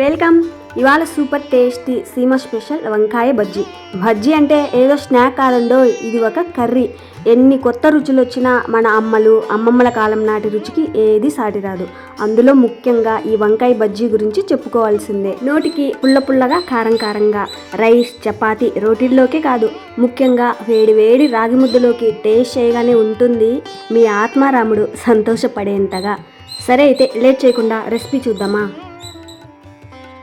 Welcome. ఇవాళ super tasty సీమ special వంకాయ బజ్జీ. బజ్జీ అంటే ఏదో స్నాక్ కాదండో ఇది ఒక కర్రీ. ఎన్ని కొత్త రుచులు వచ్చినా మన అమ్మలు అమ్మమ్మల కాలం నాటి రుచికి ఏది సాటి రాదు అందులో ముఖ్యంగా ఈ వంకాయ బజ్జీ గురించి చెప్పుకోవాల్సిందే. నోటికి పుల్ల పుల్లగా కారం కారంగా. రైస్ చపాతి రోటీల్లోకే కాదు ముఖ్యంగా వేడి వేడి రాగి ముద్దలోకి టేస్ట్ చేయగానే ఉంటుంది మీ ఆత్మారాముడు సంతోషపడేంతగా. సరే అయితే లేట్ చేయకుండా రెసిపీ చూద్దామా?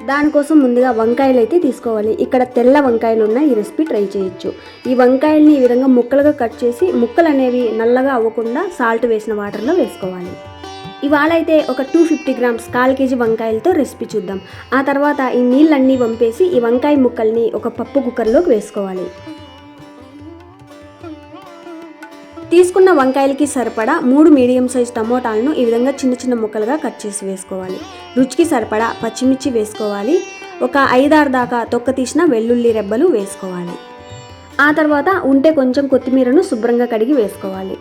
దానికోసం ముందుగా వంకాయలు అయితే తీసుకోవాలి. ఇక్కడ తెల్ల వంకాయలు ఉన్న ఈ రెసిపీ ట్రై చేయొచ్చు. ఈ వంకాయల్ని ఈ విధంగా ముక్కలుగా కట్ చేసి ముక్కలు అనేవి నల్లగా అవ్వకుండా సాల్ట్ వేసిన వాటర్లో వేసుకోవాలి. ఇవాళ అయితే ఒక టూ ఫిఫ్టీ గ్రామ్స్ కాల్ కేజీ వంకాయలతో రెసిపీ చూద్దాం. ఆ తర్వాత ఈ నీళ్ళన్నీ వంపేసి ఈ వంకాయ ముక్కల్ని ఒక పప్పు కుక్కర్లోకి వేసుకోవాలి. తీసుకున్న వంకాయలకి సరిపడా మూడు మీడియం సైజ్ టమోటాలను ఈ విధంగా చిన్న చిన్న ముక్కలుగా కట్ చేసి వేసుకోవాలి. రుచికి సరిపడా పచ్చిమిర్చి వేసుకోవాలి. ఒక ఐదారు దాకా తొక్క తీసిన వెల్లుల్లి రెబ్బలు వేసుకోవాలి. ఆ తర్వాత ఉంటే కొంచెం కొత్తిమీరను శుభ్రంగా కడిగి వేసుకోవాలి.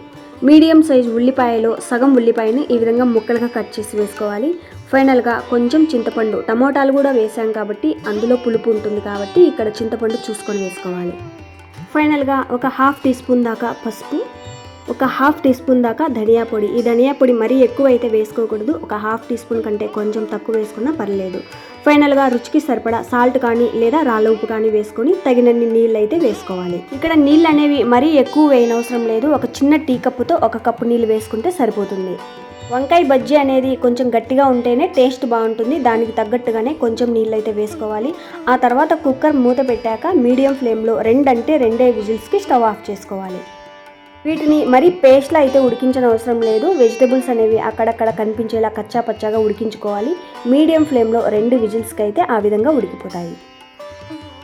మీడియం సైజ్ ఉల్లిపాయలో సగం ఉల్లిపాయను ఈ విధంగా ముక్కలుగా కట్ చేసి వేసుకోవాలి. ఫైనల్గా కొంచెం చింతపండు టమోటాలు కూడా వేసాం కాబట్టి అందులో పులుపు ఉంటుంది కాబట్టి ఇక్కడ చింతపండు చూసుకొని వేసుకోవాలి. ఫైనల్గా ఒక హాఫ్ టీ స్పూన్ దాకా పసుపు ఒక హాఫ్ టీ స్పూన్ దాకా ధనియా పొడి. ఈ ధనియా పొడి మరీ ఎక్కువ అయితే వేసుకోకూడదు. ఒక హాఫ్ టీ స్పూన్ కంటే కొంచెం తక్కువ వేసుకున్నా పర్లేదు. ఫైనల్గా రుచికి సరిపడా సాల్ట్ కానీ లేదా రాళ్ళ ఉప్పు కానీ వేసుకొని తగినన్ని నీళ్ళు అయితే వేసుకోవాలి. ఇక్కడ నీళ్ళు అనేవి మరీ ఎక్కువ వేయనవసరం లేదు. ఒక చిన్న టీ కప్పుతో ఒక కప్పు నీళ్ళు వేసుకుంటే సరిపోతుంది. వంకాయ బజ్జీ అనేది కొంచెం గట్టిగా ఉంటేనే టేస్ట్ బాగుంటుంది. దానికి తగ్గట్టుగానే కొంచెం నీళ్ళు అయితే వేసుకోవాలి. ఆ తర్వాత కుక్కర్ మూత పెట్టాక మీడియం ఫ్లేమ్లో రెండంటే రెండే విజిల్స్కి స్టవ్ ఆఫ్ చేసుకోవాలి. వీటిని మరీ పేస్ట్లా అయితే ఉడికించడం అవసరం లేదు. వెజిటబుల్స్ అనేవి అక్కడక్కడ కనిపించేలా కచ్చా పచ్చాగా ఉడికించుకోవాలి. మీడియం ఫ్లేమ్లో రెండు విజిల్స్కి అయితే ఆ విధంగా ఉడికిపోతాయి.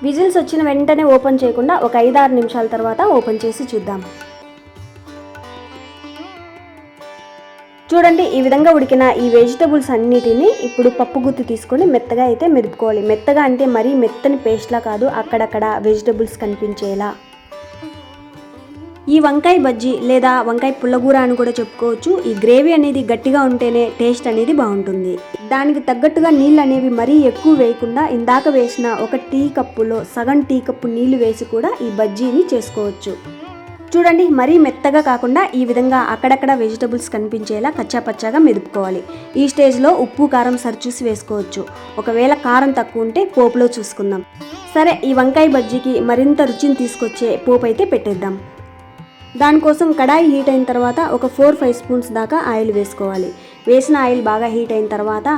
విజిల్స్ వచ్చిన వెంటనే ఓపెన్ చేయకుండా ఒక ఐదారు నిమిషాల తర్వాత ఓపెన్ చేసి చూద్దాం. చూడండి ఈ విధంగా ఉడికిన ఈ వెజిటబుల్స్ అన్నిటిని ఇప్పుడు పప్పు గుత్తి తీసుకొని మెత్తగా అయితే మెదుపుకోవాలి. మెత్తగా అంటే మరీ మెత్తని పేస్ట్లా కాదు అక్కడక్కడ వెజిటబుల్స్ కనిపించేలా. ఈ వంకాయ బజ్జీ లేదా వంకాయ పుల్లగూర అని కూడా చెప్పుకోవచ్చు. ఈ గ్రేవీ అనేది గట్టిగా ఉంటేనే టేస్ట్ అనేది బాగుంటుంది. దానికి తగ్గట్టుగా నీళ్ళు అనేవి మరీ ఎక్కువ వేయకుండా ఇందాక వేసిన ఒక టీ కప్పులో సగం టీ కప్పు నీళ్ళు వేసి కూడా ఈ బజ్జీని చేసుకోవచ్చు. చూడండి మరీ మెత్తగా కాకుండా ఈ విధంగా అక్కడక్కడ వెజిటబుల్స్ కనిపించేలా కచ్చాపచ్చాగా మెదుపుకోవాలి. ఈ స్టేజ్లో ఉప్పు కారం సరిచూసి వేసుకోవచ్చు. ఒకవేళ కారం తక్కువ ఉంటే పోపులో చూసుకుందాం. సరే ఈ వంకాయ బజ్జీకి మరింత రుచిని తీసుకొచ్చే పోపు అయితే పెట్టేద్దాం. దానికోసం కడాయి హీట్ అయిన తర్వాత ఒక ఫోర్ ఫైవ్ స్పూన్స్ దాకా ఆయిల్ వేసుకోవాలి. వేసిన ఆయిల్ బాగా హీట్ అయిన తర్వాత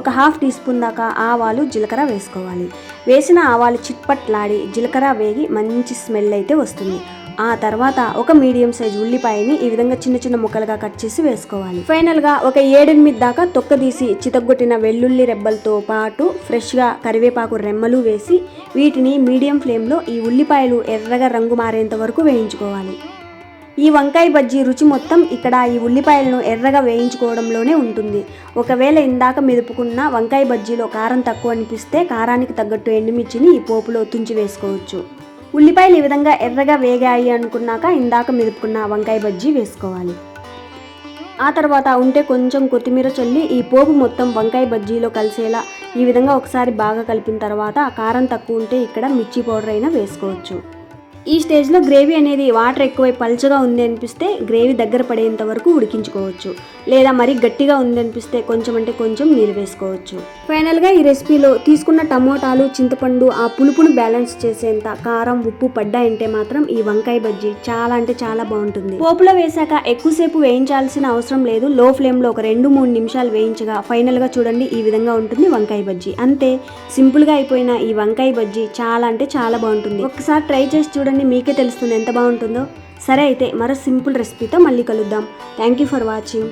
ఒక హాఫ్ టీ స్పూన్ దాకా ఆవాలు జీలకర్ర వేసుకోవాలి. వేసిన ఆవాలు చిట్పట్లాడి జీలకర్ర వేగి మంచి స్మెల్ అయితే వస్తుంది. ఆ తర్వాత ఒక మీడియం సైజ్ ఉల్లిపాయని ఈ విధంగా చిన్న చిన్న ముక్కలుగా కట్ చేసి వేసుకోవాలి. ఫైనల్గా ఒక ఏడెనిమిది దాకా తొక్క తీసి చితగ్గొట్టిన వెల్లుల్లి రెబ్బలతో పాటు ఫ్రెష్గా కరివేపాకు రెమ్మలు వేసి వీటిని మీడియం ఫ్లేమ్లో ఈ ఉల్లిపాయలు ఎర్రగా రంగు మారేంత వరకు వేయించుకోవాలి. ఈ వంకాయ బజ్జీ రుచి మొత్తం ఇక్కడ ఈ ఉల్లిపాయలను ఎర్రగా వేయించుకోవడంలోనే ఉంటుంది. ఒకవేళ ఇందాక మెదుపుకున్న వంకాయ బజ్జీలో కారం తక్కువ అనిపిస్తే కారానికి తగ్గట్టు ఎండుమిర్చిని ఈ పోపులో తుంచి వేసుకోవచ్చు. ఉల్లిపాయలు ఈ విధంగా ఎర్రగా వేగాయి అనుకున్నాక ఇందాక మెదుపుకున్న వంకాయ బజ్జీ వేసుకోవాలి. ఆ తర్వాత ఉంటే కొంచెం కొత్తిమీర చల్లి ఈ పోపు మొత్తం వంకాయ బజ్జీలో కలిసేలా ఈ విధంగా ఒకసారి బాగా కలిపిన తర్వాత కారం తక్కువ ఉంటే ఇక్కడ మిర్చి పౌడర్ అయినా వేసుకోవచ్చు. ఈ స్టేజ్లో గ్రేవీ అనేది వాటర్ ఎక్కువై పల్చగా ఉంది అనిపిస్తే గ్రేవీ దగ్గర పడేంత వరకు ఉడికించుకోవచ్చు. లేదా మరీ గట్టిగా ఉంది అనిపిస్తే కొంచెం అంటే కొంచెం నీరు వేసుకోవచ్చు. ఫైనల్గా ఈ రెసిపీలో తీసుకున్న టమోటాలు చింతపండు ఆ పులుపును బ్యాలెన్స్ చేసేంత కారం ఉప్పు పడ్డాయంటే మాత్రం ఈ వంకాయ బజ్జీ చాలా అంటే చాలా బాగుంటుంది. పోపులో వేశాక ఎక్కువసేపు వేయించాల్సిన అవసరం లేదు. లో ఫ్లేమ్లో ఒక రెండు మూడు నిమిషాలు వేయించగా ఫైనల్గా చూడండి ఈ విధంగా ఉంటుంది వంకాయ బజ్జీ. అంతే సింపుల్గా అయిపోయిన ఈ వంకాయ బజ్జీ చాలా అంటే చాలా బాగుంటుంది. ఒకసారి ట్రై చేసి చూడండి. చూడండి మీకే తెలుస్తుంది ఎంత బాగుంటుందో. సరే అయితే మరో సింపుల్ రెసిపీతో మళ్ళీ కలుద్దాం. Thank you for watching.